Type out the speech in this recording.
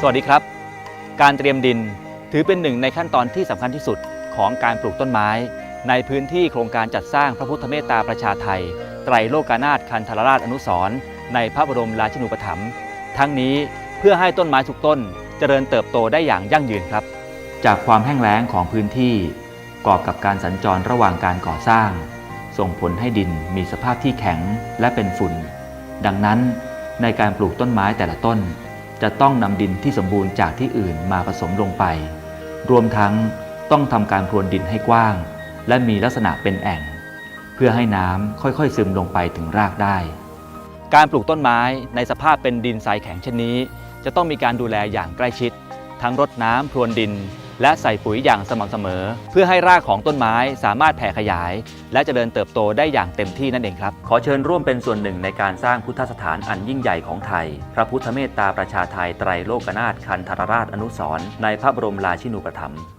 สวัสดีครับ การเตรียมดินถือเป็นหนึ่งในขั้นตอนที่สำคัญที่สุดของการปลูกต้นไม้ ในพื้นที่โครงการจัดสร้างพระพุทธเมตตาประชาไทย ไตรโลกานาถคันธรราชอนุสรณ์ในพระบรมราชินูปถัมภ์ทั้งนี้เพื่อให้ต้นไม้ทุกต้นเจริญเติบโตได้อย่างยั่งยืนครับ จากความแห้งแล้งของพื้นที่ก่อกับการสัญจรระหว่างการก่อสร้าง ส่งผลให้ดินมีสภาพที่แข็งและเป็นฝุ่น ดังนั้นในการปลูกต้นไม้แต่ละต้น จะต้องนำดินที่สมบูรณ์จากที่อื่นมาผสมลงไป รวมทั้งต้องทำการพรวนดินให้กว้าง และมีลักษณะเป็นแอ่ง เพื่อให้น้ำค่อยๆ ซึมลงไปถึงรากได้ การปลูกต้นไม้ในสภาพเป็นดินทรายแข็งเช่นนี้ จะต้องมีการดูแลอย่างใกล้ชิด ทั้งรดน้ำพรวนดิน และใส่ปุ๋ยอย่างสม่ำเสมอ เพื่อให้รากของต้นไม้สามารถแผ่ขยาย และจะเจริญเติบโตได้อย่างเต็มที่นั่นเองครับ ขอเชิญร่วมเป็นส่วนหนึ่งในการสร้างพุทธสถานอันยิ่งใหญ่ของไทย พระพุทธเมตตาประชาไทยไตรโลกนาถคันธรราชอนุสรในพระบรมราชินูปถัมภ์